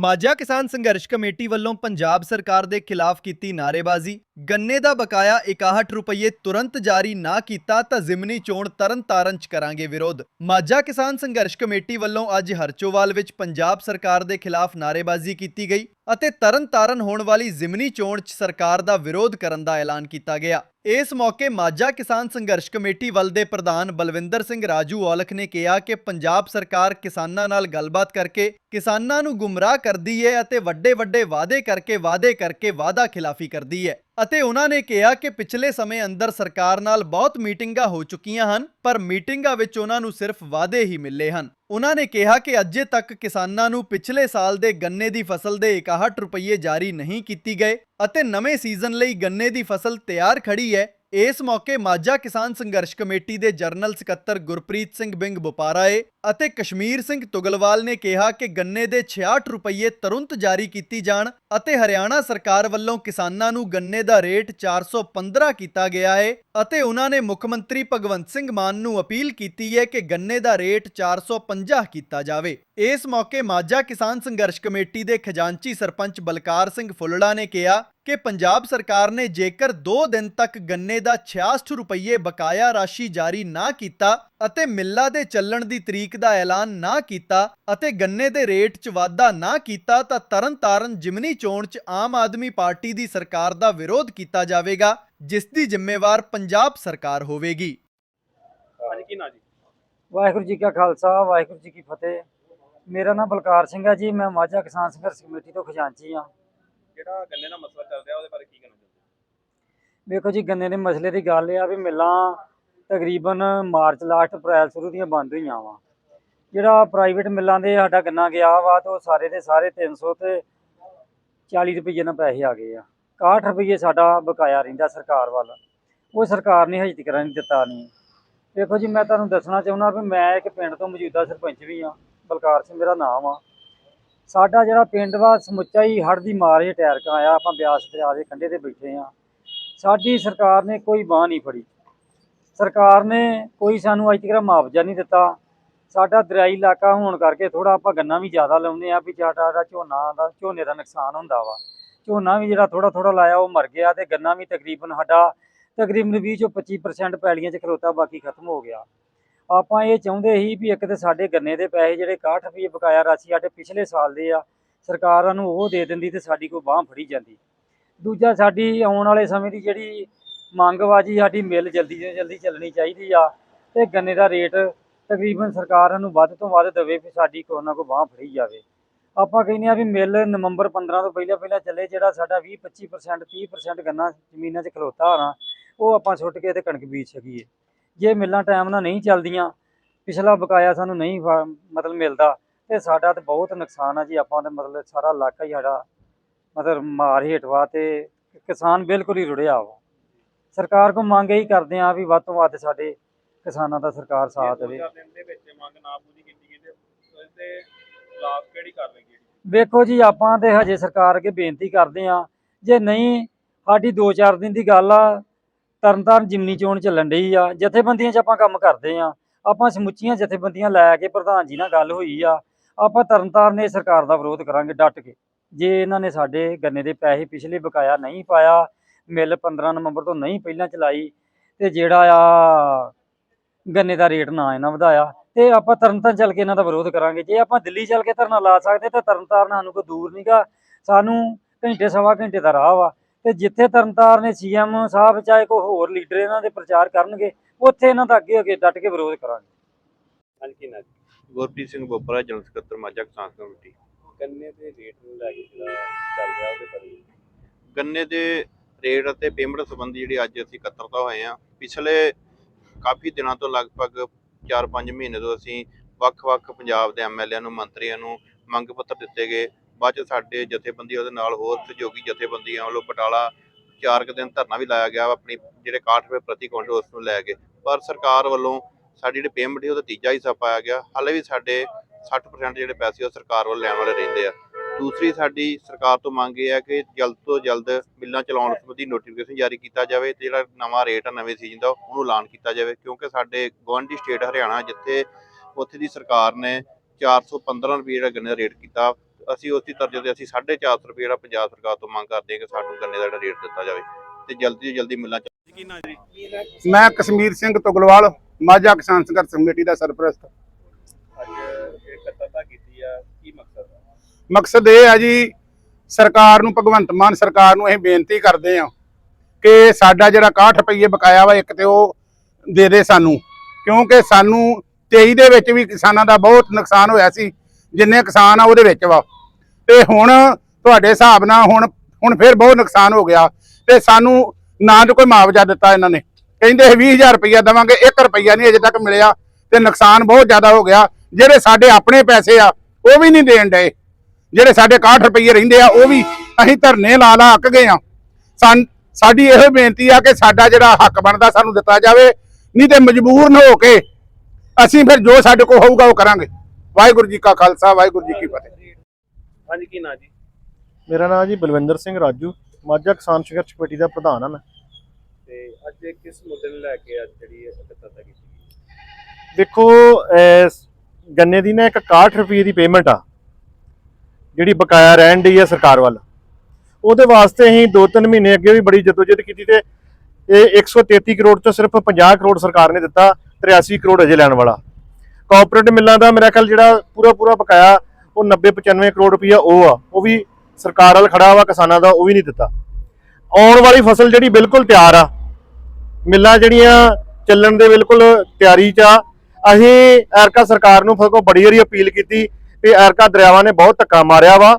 ਮਾਝਾ ਕਿਸਾਨ ਸੰਘਰਸ਼ ਕਮੇਟੀ ਵੱਲੋਂ ਪੰਜਾਬ ਸਰਕਾਰ ਦੇ ਖਿਲਾਫ ਕੀਤੀ ਨਾਅਰੇਬਾਜ਼ੀ। ਗੰਨੇ ਦਾ ਬਕਾਇਆ 61 ਰੁਪਏ ਤੁਰੰਤ ਜਾਰੀ ਨਾ ਕੀਤਾ ਤਾਂ ਜ਼ਿਮਨੀ ਚੋਣ ਤਰਨਤਾਰਨ ਚ ਕਰਾਂਗੇ ਵਿਰੋਧ। ਮਾਝਾ ਕਿਸਾਨ ਸੰਘਰਸ਼ ਕਮੇਟੀ ਵੱਲੋਂ ਅੱਜ ਹਰਚੋਵਾਲ ਵਿੱਚ ਪੰਜਾਬ ਸਰਕਾਰ ਦੇ ਖਿਲਾਫ ਨਾਅਰੇਬਾਜ਼ੀ ਕੀਤੀ ਗਈ। ਅਤੇ ਤਰਨਤਾਰਨ ਹੋਣ ਵਾਲੀ ਜ਼ਿਮਨੀ ਚੋਣ 'ਚ ਸਰਕਾਰ ਦਾ ਵਿਰੋਧ ਕਰਨ ਦਾ ਐਲਾਨ ਕੀਤਾ ਗਿਆ। ਇਸ ਮੌਕੇ ਮਾਝਾ ਕਿਸਾਨ ਸੰਘਰਸ਼ ਕਮੇਟੀ ਵੱਲ ਦੇ ਪ੍ਰਧਾਨ ਬਲਵਿੰਦਰ ਸਿੰਘ ਰਾਜੂ ਔਲਖ ਨੇ ਕਿਹਾ ਕਿ ਪੰਜਾਬ ਸਰਕਾਰ ਕਿਸਾਨਾਂ ਨਾਲ ਗੱਲਬਾਤ ਕਰਕੇ ਕਿਸਾਨਾਂ ਨੂੰ ਗੁੰਮਰਾਹ ਕਰਦੀ ਹੈ ਅਤੇ ਵੱਡੇ ਵੱਡੇ ਵਾਅਦੇ ਕਰਕੇ ਵਾਅਦੇ ਕਰਕੇ ਵਾਅਦਾ ਖਿਲਾਫੀ ਕਰਦੀ ਹੈ ਅਤੇ ਉਹਨਾਂ ਨੇ ਕਿਹਾ ਕਿ ਪਿਛਲੇ ਸਮੇਂ ਅੰਦਰ ਸਰਕਾਰ ਨਾਲ ਬਹੁਤ ਮੀਟਿੰਗਾਂ ਹੋ ਚੁੱਕੀਆਂ ਹਨ, ਪਰ ਮੀਟਿੰਗਾਂ ਵਿੱਚ ਉਹਨਾਂ ਨੂੰ ਸਿਰਫ ਵਾਅਦੇ ਹੀ ਮਿਲੇ ਹਨ। ਉਹਨਾਂ ਨੇ ਕਿਹਾ ਕਿ ਅਜੇ ਤੱਕ ਕਿਸਾਨਾਂ ਨੂੰ ਪਿਛਲੇ ਸਾਲ ਦੇ ਗੰਨੇ ਦੀ ਫਸਲ ਦੇ 61 ਰੁਪਏ ਜਾਰੀ ਨਹੀਂ ਕੀਤੀ ਗਏ ਅਤੇ ਨਵੇਂ ਸੀਜ਼ਨ ਲਈ ਗੰਨੇ ਦੀ ਫਸਲ ਤਿਆਰ ਖੜੀ ਹੈ। ਇਸ ਮੌਕੇ ਮਾਝਾ ਕਿਸਾਨ ਸੰਘਰਸ਼ ਕਮੇਟੀ ਦੇ ਜਰਨਲ ਸਕੱਤਰ ਗੁਰਪ੍ਰੀਤ ਸਿੰਘ ਬਿੰਗ ਬੁਪਾਰਾਏ ਅਤੇ ਕਸ਼ਮੀਰ ਸਿੰਘ ਤੁਗਲਵਾਲ ਨੇ ਕਿਹਾ ਕਿ ਗੰਨੇ ਦੇ 66 ਰੁਪਏ ਤੁਰੰਤ ਜਾਰੀ ਕੀਤੀ ਜਾਣ ਅਤੇ ਹਰਿਆਣਾ ਸਰਕਾਰ ਵੱਲੋਂ ਕਿਸਾਨਾਂ ਨੂੰ ਗੰਨੇ ਦਾ ਰੇਟ 415 ਕੀਤਾ ਗਿਆ ਹੈ ਅਤੇ ਉਹਨਾਂ ਨੇ ਮੁੱਖ ਮੰਤਰੀ ਭਗਵੰਤ ਸਿੰਘ ਮਾਨ ਨੂੰ ਅਪੀਲ ਕੀਤੀ ਹੈ ਕਿ ਗੰਨੇ ਦਾ ਰੇਟ 450 ਕੀਤਾ ਜਾਵੇ। ਇਸ ਮੌਕੇ ਮਾਝਾ ਕਿਸਾਨ ਸੰਘਰਸ਼ ਕਮੇਟੀ ਦੇ ਖਜ਼ਾਨਚੀ ਸਰਪੰਚ ਬਲਕਾਰ ਸਿੰਘ ਫੁੱਲੜਾ ਨੇ ਕਿਹਾ ਕਿ ਪੰਜਾਬ ਸਰਕਾਰ ਨੇ ਜੇਕਰ 2 ਦਿਨ ਤੱਕ ਗੰਨੇ ਦਾ 66 ਰੁਪਏ ਬਕਾਇਆ ਰਾਸ਼ੀ ਜਾਰੀ ਨਾ ਕੀਤਾ ਅਤੇ ਮਿੱਲਾਂ ਦੇ ਚੱਲਣ ਦੀ ਤਰੀਕ ਦਾ ਐਲਾਨ ਨਾ ਕੀਤਾ ਅਤੇ ਗੰਨੇ ਦੇ ਰੇਟ 'ਚ ਵਾਧਾ ਨਾ ਕੀਤਾ ਤਾਂ ਤਰਨਤਾਰਨ ਜਿਮਨੀ ਚੋਣ 'ਚ ਆਮ ਆਦਮੀ ਪਾਰਟੀ ਦੀ ਸਰਕਾਰ ਦਾ ਵਿਰੋਧ ਕੀਤਾ ਜਾਵੇਗਾ ਜਿਸ ਦੀ ਜ਼ਿੰਮੇਵਾਰ ਪੰਜਾਬ ਸਰਕਾਰ ਹੋਵੇਗੀ। ਹਾਂਜੀ ਕੀ ਨਾਂ ਜੀ? ਵਾਹਿਗੁਰੂ ਜੀ ਕਾ ਖਾਲਸਾ ਵਾਹਿਗੁਰੂ ਜੀ ਕੀ ਫਤਿਹ। ਮੇਰਾ ਨਾਮ ਬਲਕਾਰ ਸਿੰਘ ਹੈ ਜੀ ਮੈਂ ਮਾਝਾ ਕਿਸਾਨ ਸੰਘਰਸ਼ ਕਮੇਟੀ ਤੋਂ ਖਜ਼ਾਨਚੀ ਹਾਂ। ਜਿਹੜਾ ਗੰਨੇ ਦਾ ਮਸਲਾ ਚੱਲ ਰਿਹਾ ਉਹਦੇ ਬਾਰੇ ਕੀ ਕਹਿਣਾ ਚਾਹੁੰਦੇ ਵੇਖੋ ਜੀ ਗੰਨੇ ਦੇ ਮਸਲੇ ਦੀ ਗੱਲ ਇਹ ਆ ਵੀ ਮਿੱਲਾਂ ਤਕਰੀਬਨ ਮਾਰਚ ਲਾਸਟ ਅਪ੍ਰੈਲ ਸ਼ੁਰੂ ਦੀਆਂ ਬੰਦ ਹੋਈਆਂ ਵਾ। ਜਿਹੜਾ ਪ੍ਰਾਈਵੇਟ ਮਿੱਲਾਂ ਦੇ ਸਾਡਾ ਗੰਨਾ ਗਿਆ ਵਾ ਤੇ ਉਹ ਸਾਰੇ ਦੇ ਸਾਰੇ 300 ਤੇ 40 ਰੁਪਏ ਨਾਲ ਪੈਸੇ ਆ ਗਏ ਆ। 61 ਰੁਪਏ ਸਾਡਾ ਬਕਾਇਆ ਰਹਿੰਦਾ ਸਰਕਾਰ ਵੱਲ। ਉਹ ਸਰਕਾਰ ਨੇ ਹਜੇ ਤੱਕ ਨਹੀਂ ਦਿੱਤਾ ਨਹੀਂ ਦੇਖੋ ਜੀ, ਮੈਂ ਤੁਹਾਨੂੰ ਦੱਸਣਾ ਚਾਹੁੰਦਾ ਵੀ ਮੈਂ ਇੱਕ ਪਿੰਡ ਤੋਂ ਮੌਜੂਦਾ ਸਰਪੰਚ ਵੀ ਆ ਬਲਕਾਰ ਸਿੰਘ ਮੇਰਾ ਨਾਮ ਆ। ਸਾਡਾ ਜਿਹੜਾ ਪਿੰਡ ਵਾ, ਸਮੁੱਚਾ ਹੀ ਹੜ੍ਹ ਦੀ ਮਾਰ ਹੇਠ ਐਰਕਾ ਆਇਆ, ਆਪਾਂ ਬਿਆਸ ਦਰਿਆ ਦੇ ਕੰਢੇ ਤੇ ਬੈਠੇ ਆ ਸਾਡੀ ਸਰਕਾਰ ਨੇ ਕੋਈ ਬਾਹ ਨਹੀਂ ਫੜੀ। ਸਰਕਾਰ ਨੇ ਕੋਈ ਸਾਨੂੰ ਅੱਜ ਤੱਕ ਮੁਆਵਜ਼ਾ ਨਹੀਂ ਦਿੱਤਾ। ਸਾਡਾ ਦਰਿਆਈ ਇਲਾਕਾ ਹੋਣ ਕਰਕੇ ਥੋੜਾ ਆਪਾਂ ਗੰਨਾ ਵੀ ਜ਼ਿਆਦਾ ਲਾਉਂਦੇ ਆ ਵੀ ਸਾਡਾ ਜਿਹੜਾ ਝੋਨਾ ਦਾ, ਝੋਨੇ ਦਾ ਨੁਕਸਾਨ ਹੁੰਦਾ ਵਾ। ਝੋਨਾ ਵੀ ਜਿਹੜਾ ਥੋੜਾ ਥੋੜਾ ਲਾਇਆ ਉਹ ਮਰ ਗਿਆ ਤੇ ਗੰਨਾ ਵੀ ਤਕਰੀਬਨ ਸਾਡਾ ਤਕਰੀਬਨ 20 ਚੋਂ 25% ਪੈਲੀਆਂ 'ਚ ਖਲੋਤਾ, ਬਾਕੀ ਖਤਮ ਹੋ ਗਿਆ। ਆਪਾਂ ਇਹ ਚਾਹੁੰਦੇ ਸੀ ਵੀ ਇੱਕ ਤੇ ਸਾਡੇ ਗੰਨੇ ਦੇ ਪੈਸੇ ਜਿਹੜੇ 61 ਰੁਪਏ ਬਕਾਇਆ ਰਾਸ਼ੀ ਸਾਡੇ ਪਿਛਲੇ ਸਾਲ ਦੇ ਆ, ਸਰਕਾਰਾਂ ਨੂੰ ਉਹ ਦੇ ਦਿੰਦੀ ਤੇ ਸਾਡੀ ਕੋਈ ਬਾਹ ਫੜੀ ਜਾਂਦੀ। ਦੂਜਾ ਸਾਡੀ ਆਉਣ ਵਾਲੇ ਸਮੇਂ ਦੀ ਜਿਹੜੀ ਮੰਗ ਵਾ ਜੀ, ਸਾਡੀ ਮਿਲ ਜਲਦੀ ਤੋਂ ਜਲਦੀ ਚੱਲਣੀ ਚਾਹੀਦੀ ਆ ਤੇ ਗੰਨੇ ਦਾ ਰੇਟ ਤਕਰੀਬਨ ਸਰਕਾਰ ਨੂੰ ਵੱਧ ਤੋਂ ਵੱਧ ਦੇਵੇ ਵੀ ਸਾਡੀ ਕੋਈ ਨਾ ਕੋਈ ਬਾਹ ਫੜੀ ਜਾਵੇ। ਆਪਾਂ ਕਹਿੰਦੇ ਆ ਵੀ ਮਿਲ ਨਵੰਬਰ 15 ਤੋਂ ਪਹਿਲਾਂ ਪਹਿਲਾਂ ਚੱਲੇ ਜਿਹੜਾ ਸਾਡਾ 20 25% 30% ਗੰਨਾ ਜ਼ਮੀਨਾਂ 'ਚ ਖਲੋਤਾ ਹੋਣਾ, ਉਹ ਆਪਾਂ ਸੁੱਟ ਕੇ ਤੇ ਕਣਕ ਬੀਜ ਸਕੀਏ। ਜੇ ਮਿੱਲਾਂ ਟਾਈਮ ਨਾਲ ਨਹੀਂ ਚੱਲਦੀਆਂ, ਪਿਛਲਾ ਬਕਾਇਆ ਸਾਨੂੰ ਨਹੀਂ ਫ- ਮਤਲਬ ਮਿਲਦਾ, ਤੇ ਸਾਡਾ ਤੇ ਬਹੁਤ ਨੁਕਸਾਨ ਆ ਜੀ, ਆਪਾਂ ਤੇ ਮਤਲਬ ਸਾਰਾ ਇਲਾਕਾ ਹੀ ਸਾਡਾ ਮਤਲਬ ਮਾਰ ਹੇਠਵਾ ਤੇ ਕਿਸਾਨ ਬਿਲਕੁਲ ਹੀ ਰੁੜਿਆ ਵਾ। ਸਰਕਾਰ ਕੋ ਮੰਗ ਇਹੀ ਕਰਦੇ ਆ ਵੀ ਵੱਧ ਤੋਂ ਵੱਧ ਸਾਡੇ ਕਿਸਾਨਾਂ ਦਾ ਸਰਕਾਰ ਸਾਥ ਦੇਵੇ। ਦਿਨ ਦੇ ਵਿੱਚ ਮੰਗ ਨਾ ਪੂਰੀ ਕੀਤੀ ਗਈ ਤੇ ਉਹਦੇ ਖਿਲਾਫ ਕਿਹੜੀ ਕਾਰਵਾਈ ਕੀਤੀ ਵੇਖੋ ਜੀ ਆਪਾਂ ਤੇ ਹਜੇ ਸਰਕਾਰ ਅੱਗੇ ਬੇਨਤੀ ਕਰਦੇ ਆ ਜੇ ਨਹੀਂ ਸਾਡੀ 2-4 ਦਿਨ ਦੀ ਗੱਲ ਆ ਤਰਨਤਾਰਨ ਜਿਮਨੀ ਚੋਣ ਚੱਲਣ ਡਈ ਆ। ਜਥੇਬੰਦੀਆਂ 'ਚ ਆਪਾਂ ਕੰਮ ਕਰਦੇ ਆ ਆਪਾਂ ਸਮੁੱਚੀਆਂ ਜਥੇਬੰਦੀਆਂ ਲੈ ਕੇ ਪ੍ਰਧਾਨ ਜੀ ਨਾਲ ਗੱਲ ਹੋਈ ਆ। ਆਪਾਂ ਤਰਨਤਾਰਨ ਨੇ ਸਰਕਾਰ ਦਾ ਵਿਰੋਧ ਕਰਾਂਗੇ ਡਟ ਕੇ। ਜੇ ਇਹਨਾਂ ਨੇ ਸਾਡੇ ਗੰਨੇ ਦੇ ਪੈਸੇ ਪਿਛਲੇ ਬਕਾਇਆ ਨਹੀਂ ਪਾਇਆ ਮਿਲ 15 ਨਵੰਬਰ ਤੋਂ ਨਹੀਂ ਪਹਿਲਾਂ ਚਲਾਈ ਤੇ ਜਿਹੜਾ ਆ ਗੰਨੇ ਦਾ ਰੇਟ ਨਾ ਇਹਨਾਂ ਵਧਾਇਆ। ਤੇ ਆਪਾਂ ਤਰਨਤਾਰਨ ਚੱਲ ਕੇ ਇਹਨਾਂ ਦਾ ਵਿਰੋਧ ਕਰਾਂਗੇ। ਜੇ ਆਪਾਂ ਦਿੱਲੀ ਚੱਲ ਕੇ ਧਰਨਾ ਲਾ ਸਕਦੇ ਤਾਂ ਤਰਨਤਾਰਨ ਸਾਨੂੰ ਕੋਈ ਦੂਰ ਨਹੀਂਗਾ ਸਾਨੂੰ ਘੰਟੇ ਸਵਾ ਘੰਟੇ ਦਾ ਰਾਹ ਵਾ। ਤੇ ਜਿੱਥੇ ਤਰਨਤਾਰਨ ਨੇ ਸੀਐਮ ਸਾਹਿਬ ਚਾਹੇ ਕੋਈ ਹੋਰ ਲੀਡਰ ਇਹਨਾਂ ਦੇ ਪ੍ਰਚਾਰ ਕਰਨਗੇ ਉੱਥੇ ਇਹਨਾਂ ਦਾ ਅੱਗੇ ਅੱਗੇ ਡਟ ਕੇ ਵਿਰੋਧ ਕਰਾਂਗੇ। ਹਾਂਜੀ ਨਾਂ ਗੁਰਪ੍ਰੀਤ ਸਿੰਘ ਬੋਪਰਾ ਜਨਰਲ ਸਕੱਤਰ ਮਾਝਾ ਕਿਸਾਨ ਕਮੇਟੀ। ਗੰਨੇ ਦੇ ਰੇਟ ਨੂੰ ਲੈ ਕੇ ਜਿਹੜਾ ਚੱਲ ਰਿਹਾ ਉਹਦੇ ਬਾਰੇ। ਗੰਨੇ ਦੇ ਰੇਟ ਅਤੇ ਪੇਮੈਂਟ ਸੰਬੰਧੀ ਜਿਹੜੀ ਅੱਜ ਅਸੀਂ ਇਕੱਤਰਤਾ ਹੋਏ ਆ ਪਿਛਲੇ ਕਾਫੀ ਦਿਨਾਂ ਤੋਂ ਲਗਭਗ 4-5 ਮਹੀਨੇ ਤੋਂ ਅਸੀਂ ਵੱਖ-ਵੱਖ ਪੰਜਾਬ ਦੇ ਐਮਐਲਏ ਨੂੰ, ਮੰਤਰੀਆਂ ਨੂੰ ਮੰਗ ਪੱਤਰ ਦਿੱਤੇ ਗਏ। ਬਾਅਦ ਚ ਸਾਡੇ ਜਥੇਬੰਦੀ ਉਹਦੇ ਨਾਲ ਹੋਰ ਸਹਿਯੋਗੀ ਜਥੇਬੰਦੀਆਂ ਵੱਲੋਂ ਬਟਾਲਾ ਚਾਰ ਕੁ ਦਿਨ ਧਰਨਾ ਵੀ ਲਾਇਆ ਗਿਆ ਆਪਣੀ, ਜਿਹੜੇ 61 ਰੁਪਏ ਪ੍ਰਤੀ ਕੁਇੰਟਲ ਉਸ ਨੂੰ ਲੈ ਕੇ। ਪਰ ਸਰਕਾਰ ਵੱਲੋਂ ਸਾਡੀ ਜਿਹੜੀ ਪੇਮੈਂਟ ਸੀ, ਉਹਦਾ ਤੀਜਾ ਹਿੱਸਾ ਪਾਇਆ ਗਿਆ। ਹਾਲੇ ਵੀ ਸਾਡੇ 60% ਜਿਹੜੇ ਪੈਸੇ ਉਹ ਸਰਕਾਰ ਵੱਲ ਲੈਣ ਵਾਲੇ ਰਹਿੰਦੇ ਆ। ਦੂਸਰੀ ਸਾਡੀ ਸਰਕਾਰ ਤੋਂ ਮੰਗ ਇਹ ਹੈ ਕਿ ਜਲਦ ਤੋਂ ਜਲਦ ਮਿੱਲਾਂ ਚਲਾਉਣ ਸੰਬੰਧੀ ਨੋਟੀਫਿਕੇਸ਼ਨ ਜਾਰੀ ਕੀਤਾ ਜਾਵੇ ਤੇ ਜਿਹੜਾ ਨਵਾਂ ਰੇਟ ਆ ਨਵੇਂ ਸੀਜ਼ਨ ਦਾ ਉਹਨੂੰ ਐਲਾਨ ਕੀਤਾ ਜਾਵੇ। ਕਿਉਂਕਿ ਸਾਡੇ ਗੁਆਂਢੀ ਸਟੇਟ ਹਰਿਆਣਾ ਜਿੱਥੇ ਉੱਥੇ ਦੀ ਸਰਕਾਰ ਨੇ 415 ਰੁਪਏ ਜਿਹੜਾ ਗੰਨੇ ਦਾ ਰੇਟ ਕੀਤਾ ਅਸੀਂ ਉਸੇ ਤਰ੍ਹਾਂ ਤੇ ਅਸੀਂ 450 ਰੁਪਏ ਜਿਹੜਾ ਪੰਜਾਬ ਸਰਕਾਰ ਤੋਂ ਮੰਗ ਕਰਦੇ ਹਾਂ ਕਿ ਸਾਨੂੰ ਗੰਨੇ ਦਾ ਜਿਹੜਾ ਰੇਟ ਦਿੱਤਾ ਜਾਵੇ ਤੇ ਜਲਦੀ ਤੋਂ ਜਲਦੀ ਮਿਲਾਂ 'ਚ ਕੀ ਨਾ ਜੀ? ਮੈਂ ਕਸ਼ਮੀਰ ਸਿੰਘ ਤੁਗਲਵਾਲ ਮਾਝਾ ਕਿਸਾਨ ਸੰਘਰਸ਼ ਕਮੇਟੀ ਦਾ ਸਰਪ੍ਰਸਤ। ਅੱਜ ਇਹ ਕੀਤੀ ਆ ਕੀ ਮਕਸਦ ਮਕਸਦ ਇਹ ਹੈ ਜੀ, ਸਰਕਾਰ ਨੂੰ, ਭਗਵੰਤ ਮਾਨ ਸਰਕਾਰ ਨੂੰ ਇਹ ਬੇਨਤੀ ਕਰਦੇ ਹਾਂ ਕਿ ਸਾਡਾ ਜਿਹੜਾ 61 ਰੁਪਏ ਬਕਾਇਆ ਵਾ ਇੱਕ ਤੇ ਉਹ ਦੇ ਦੇ ਸਾਨੂੰ, ਕਿਉਂਕਿ ਸਾਨੂੰ 23 ਦੇ ਵਿੱਚ ਵੀ ਕਿਸਾਨਾਂ ਦਾ ਬਹੁਤ ਨੁਕਸਾਨ ਹੋਇਆ ਸੀ, ਜਿੰਨੇ ਕਿਸਾਨ ਆ ਉਹਦੇ ਵਿੱਚ ਵਾ। ਤੇ ਹੁਣ ਤੁਹਾਡੇ ਹਿਸਾਬ ਨਾਲ ਹੁਣ ਹੁਣ ਫਿਰ ਬਹੁਤ ਨੁਕਸਾਨ ਹੋ ਗਿਆ ਤੇ ਸਾਨੂੰ ਨਾ ਤਾਂ ਕੋਈ ਮੁਆਵਜ਼ਾ ਦਿੱਤਾ ਇਹਨਾਂ ਨੇ। ਕਹਿੰਦੇ 20000 ਰੁਪਇਆ ਦੇਵਾਂਗੇ 1 ਰੁਪਇਆ ਨਹੀਂ ਅਜੇ ਤੱਕ ਮਿਲਿਆ ਤੇ ਨੁਕਸਾਨ ਬਹੁਤ ਜ਼ਿਆਦਾ ਹੋ ਗਿਆ, ਜਿਹੜੇ ਸਾਡੇ ਆਪਣੇ ਪੈਸੇ ਆ, ਉਹ ਵੀ ਨਹੀਂ ਦੇਣ ਡਏ। ਜਿਹੜੇ ਸਾਡੇ 61 ਰੁਪਏ ਰਹਿੰਦੇ ਆ ਉਹ ਵੀ ਅਸੀਂ ਧਰਨੇ ਲਾ ਲਾ ਅੱਕ ਗਏ ਆ। ਸਾਡੀ ਇਹੋ ਬੇਨਤੀ ਆ ਕਿ ਸਾਡਾ ਜਿਹੜਾ ਹੱਕ ਬਣਦਾ ਸਾਨੂੰ ਦਿੱਤਾ ਜਾਵੇ ਨਹੀਂ ਤੇ ਮਜਬੂਰ ਹੋ ਕੇ ਅਸੀਂ ਫਿਰ ਜੋ ਸਾਡੇ ਕੋਲ ਹੋਊਗਾ ਉਹ ਕਰਾਂਗੇ। ਵਾਹਿਗੁਰੂ ਜੀ ਕਾ ਖਾਲਸਾ ਵਾਹਿਗੁਰੂ ਜੀ ਕੀ ਫਤਿਹ। ਹਾਂਜੀ ਕੀ ਨਾ ਜੀ? ਮੇਰਾ ਨਾਮ ਜੀ ਬਲਵਿੰਦਰ ਸਿੰਘ ਰਾਜੂ। ਮਾਝਾ ਕਿਸਾਨ ਸੰਘਰਸ਼ ਕਮੇਟੀ ਦਾ ਪ੍ਰਧਾਨ ਹਾਂ ਮੈਂ। ਤੇ ਅੱਜ ਇਹ ਕਿਸ ਮੁੱਦੇ ਨੂੰ ਲੈ ਕੇ ਅੱਜ ਜਿਹੜੀ ਇਹ ਕੀਤੀ ਦੇਖੋ ਗੰਨੇ ਦੀ ਨਾ ਇੱਕ 61 ਰੁਪਏ ਦੀ ਪੇਮੈਂਟ ਆ। ਜਿਹੜੀ ਬਕਾਇਆ ਰਹਿਣ ਦੀ ਹੈ ਸਰਕਾਰ ਵੱਲ। ਉਹਦੇ ਵਾਸਤੇ ਅਸੀਂ 2-3 ਮਹੀਨੇ ਅੱਗੇ ਵੀ ਬੜੀ ਜਦੋਜਹਿਦ ਕੀਤੀ ਤੇ ਇਹ 133 ਕਰੋੜ ਤੋਂ ਸਿਰਫ 50 ਕਰੋੜ ਸਰਕਾਰ ਨੇ ਦਿੱਤਾ 83 ਕਰੋੜ ਅਜੇ ਲੈਣ ਵਾਲਾ। ਕੋਆਪਰੇਟਿਵ ਮਿੱਲਾਂ ਦਾ ਮੇਰਾ ਖਿਆਲ ਜਿਹੜਾ ਪੂਰਾ ਪੂਰਾ ਬਕਾਇਆ, ਉਹ 90-95 ਕਰੋੜ ਰੁਪਈਆ ਉਹ ਆ। ਉਹ ਵੀ ਸਰਕਾਰ ਵੱਲ ਖੜਾ ਵਾ, ਕਿਸਾਨਾਂ ਦਾ ਉਹ ਵੀ ਨਹੀਂ ਦਿੱਤਾ। ਆਉਣ ਵਾਲੀ ਫਸਲ ਜਿਹੜੀ ਬਿਲਕੁਲ ਤਿਆਰ ਆ। ਮਿੱਲਾਂ ਜਿਹੜੀਆਂ ਚੱਲਣ ਦੇ ਬਿਲਕੁਲ ਤਿਆਰੀ 'ਚ ਆ। ਅਸੀਂ ਐਰਕਾ ਸਰਕਾਰ ਨੂੰ ਫਸਕੋ ਬੜੀ ਵਾਰੀ ਅਪੀਲ ਕੀਤੀ ਵੀ ਐਰਕਾ ਦਰਿਆਵਾਂ ਨੇ ਬਹੁਤ ਧੱਕਾ ਮਾਰਿਆ ਵਾ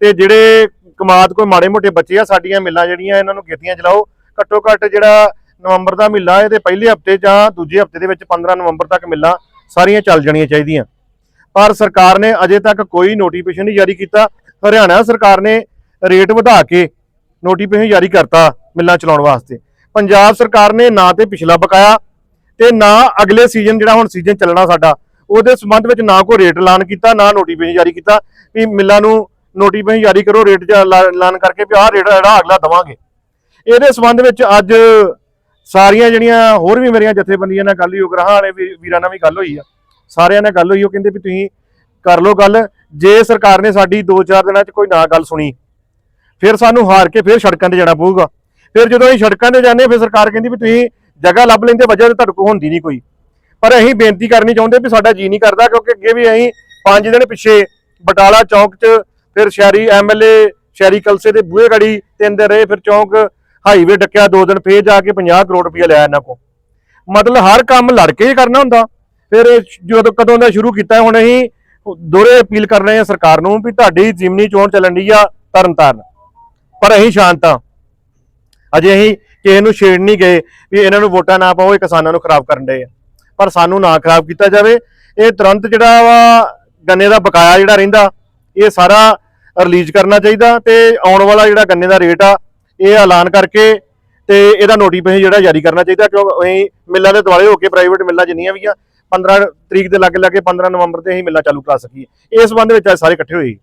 ਤੇ ਜਿਹੜੇ ਕਮਾਦ ਕੋਈ ਮਾੜੇ ਮੋਟੇ ਬੱਚੇ ਆ, ਸਾਡੀਆਂ ਮਿੱਲਾਂ ਜਿਹੜੀਆਂ ਇਹਨਾਂ ਨੂੰ ਖੇਤੀਆਂ ਚਲਾਓ, ਘੱਟੋ ਘੱਟ ਜਿਹੜਾ ਨਵੰਬਰ ਦਾ ਮਿੱਲਾ ਇਹਦੇ ਪਹਿਲੇ ਹਫ਼ਤੇ ਜਾਂ ਦੂਜੇ ਹਫ਼ਤੇ ਦੇ ਵਿੱਚ 15 ਨਵੰਬਰ ਤੱਕ ਮਿੱਲਾਂ ਸਾਰੀਆਂ ਚੱਲ ਜਾਣੀਆਂ ਚਾਹੀਦੀਆਂ। ਪਰ ਸਰਕਾਰ ਨੇ ਅਜੇ ਤੱਕ ਕੋਈ ਨੋਟੀਫਿਕੇਸ਼ਨ ਨਹੀਂ ਜਾਰੀ ਕੀਤਾ। ਹਰਿਆਣਾ ਸਰਕਾਰ ਨੇ ਰੇਟ ਵਧਾ ਕੇ ਨੋਟੀਫਿਕੇਸ਼ਨ ਜਾਰੀ ਕਰਤਾ ਮਿੱਲਾਂ ਚਲਾਉਣ ਵਾਸਤੇ। ਪੰਜਾਬ ਸਰਕਾਰ ਨੇ ਨਾ ਤੇ ਪਿਛਲਾ ਬਕਾਇਆ ਤੇ ਨਾ ਅਗਲੇ ਸੀਜ਼ਨ ਜਿਹੜਾ ਹੁਣ ਸੀਜ਼ਨ ਚੱਲਣਾ ਸਾਡਾ ਉਹਦੇ ਸੰਬੰਧ ਵਿੱਚ ਨਾ ਕੋਈ ਰੇਟ ਐਲਾਨ ਕੀਤਾ ਨਾ ਨੋਟੀਫਿਕੇਸ਼ਨ ਜਾਰੀ ਕੀਤਾ ਵੀ ਮਿੱਲਾਂ ਨੂੰ ਨੋਟੀਫਿਕੇਸ਼ਨ ਜਾਰੀ ਕਰੋ ਰੇਟ ਜਾਂ ਐਲਾਨ ਕਰਕੇ ਵੀ ਆਹ ਰੇਟ ਜਿਹੜਾ ਅਗਲਾ ਦਵਾਂਗੇ। ਇਹਦੇ ਸੰਬੰਧ ਵਿੱਚ ਅੱਜ ਸਾਰੀਆਂ ਜਿਹੜੀਆਂ ਹੋਰ ਵੀ ਮੇਰੀਆਂ ਜਥੇਬੰਦੀਆਂ ਨਾਲ ਗੱਲ ਹੋਈ ਉਗਰਾਹਾਂ ਵਾਲੇ ਵੀ- ਵੀਰਾਂ ਨਾਲ ਵੀ ਗੱਲ ਹੋਈ ਆ। ਸਾਰਿਆਂ ਨਾਲ ਗੱਲ ਹੋਈ ਉਹ ਕਹਿੰਦੇ ਵੀ ਤੁਸੀਂ ਕਰ ਲਓ ਗੱਲ ਜੇ ਸਰਕਾਰ ਨੇ ਸਾਡੀ 2-4 ਦਿਨਾਂ 'ਚ ਕੋਈ ਨਾ ਗੱਲ ਸੁਣੀ ਫਿਰ ਸਾਨੂੰ ਹਾਰ ਕੇ ਫਿਰ ਸੜਕਾਂ ਤੇ ਜਾਣਾ ਪਊਗਾ। ਫਿਰ ਜਦੋਂ ਅਸੀਂ ਸੜਕਾਂ ਤੇ ਜਾਂਦੇ ਹਾਂ, ਫਿਰ ਸਰਕਾਰ ਕਹਿੰਦੀ ਵੀ ਤੁਸੀਂ ਜਗ੍ਹਾ ਲੱਭ ਲੈਂਦੇ ਵਜ੍ਹਾ ਤੇ ਤੁਹਾਡੇ ਕੋਲ ਹੁੰਦੀ ਨਹੀਂ ਕੋਈ। ਪਰ ਅਸੀਂ ਬੇਨਤੀ ਕਰਨੀ ਚਾਹੁੰਦੇ ਵੀ ਸਾਡਾ ਜੀ ਨਹੀਂ ਕਰਦਾ ਕਿਉਂਕਿ ਅੱਗੇ ਵੀ ਅਸੀਂ 5 ਦਿਨ ਪਿੱਛੇ ਬਟਾਲਾ ਚੌਂਕ 'ਚ ਫਿਰ ਸ਼ਹਿਰੀ ਐਮਐਲਏ ਸ਼ਹਿਰੀ ਕਲਸੇ ਦੇ ਬੂਹੇ ਗੜੀ ਤੇ ਅੰਦਰ ਰਹੇ, ਫਿਰ ਚੌਂਕ ਹਾਈਵੇ ਡੱਕਿਆ, ਦੋ ਦਿਨ ਫੇਰ ਜਾ ਕੇ 50 ਕਰੋੜ ਰੁਪਇਆ ਲਿਆ ਇਹਨਾਂ ਕੋਲ। ਮਤਲਬ ਹਰ ਕੰਮ ਲੜ ਕੇ ਹੀ ਕਰਨਾ ਹੁੰਦਾ। ਫਿਰ ਜਦੋਂ ਕਦੋਂ ਦਾ ਸ਼ੁਰੂ ਕੀਤਾ, ਹੁਣ ਅਸੀਂ ਦੋਰੇ ਅਪੀਲ ਕਰ ਰਹੇ ਹਾਂ ਸਰਕਾਰ ਨੂੰ ਵੀ ਤੁਹਾਡੀ ਜ਼ਿਮਨੀ ਚੋਣ ਚੱਲਣ ਦੀ ਆ ਤਰਨ ਤਾਰਨ ਪਰ ਅਸੀਂ ਸ਼ਾਂਤ ਹਾਂ। ਅਜੇ ਅਸੀਂ ਕਿਸੇ ਨੂੰ ਛੇੜ ਨਹੀਂ ਗਏ ਵੀ ਇਹਨਾਂ ਨੂੰ ਵੋਟਾਂ ਨਾ ਪਾਓ, ਇਹ ਕਿਸਾਨਾਂ ਨੂੰ ਖਰਾਬ ਕਰਨ ਦੇ ਆ। ਪਰ ਸਾਨੂੰ ਨਾ ਖਰਾਬ ਕੀਤਾ ਜਾਵੇ। ਇਹ ਤੁਰੰਤ ਜਿਹੜਾ ਵਾ ਗੰਨੇ ਦਾ ਬਕਾਇਆ ਜਿਹੜਾ ਰਹਿੰਦਾ, ਇਹ ਸਾਰਾ ਰਿਲੀਜ਼ ਕਰਨਾ ਚਾਹੀਦਾ ਤੇ ਆਉਣ ਵਾਲਾ ਜਿਹੜਾ ਗੰਨੇ ਦਾ ਰੇਟ ਆ, ਇਹ ਐਲਾਨ ਕਰਕੇ ਤੇ ਇਹਦਾ ਨੋਟੀਫਿਕੇਸ਼ਨ ਜਿਹੜਾ ਜਾਰੀ ਕਰਨਾ ਚਾਹੀਦਾ ਕਿਉਂਕਿ ਅਸੀਂ ਮਿੱਲਾਂ ਦੇ ਦੁਆਲੇ ਹੋ ਕੇ ਪ੍ਰਾਈਵੇਟ ਮਿੱਲਾਂ ਜਿੰਨੀਆਂ ਵੀ ਆ 15 ਤਰੀਕ ਦੇ ਲੱਗੇ ਲੱਗੇ 15 ਨਵੰਬਰ ਤੇ ਅਸੀਂ ਮਿੱਲਾਂ ਚਾਲੂ ਕਰਾ ਸਕੀਏ। ਇਸ ਸੰਬੰਧ ਵਿੱਚ ਅੱਜ ਸਾਰੇ ਇਕੱਠੇ ਹੋਏ।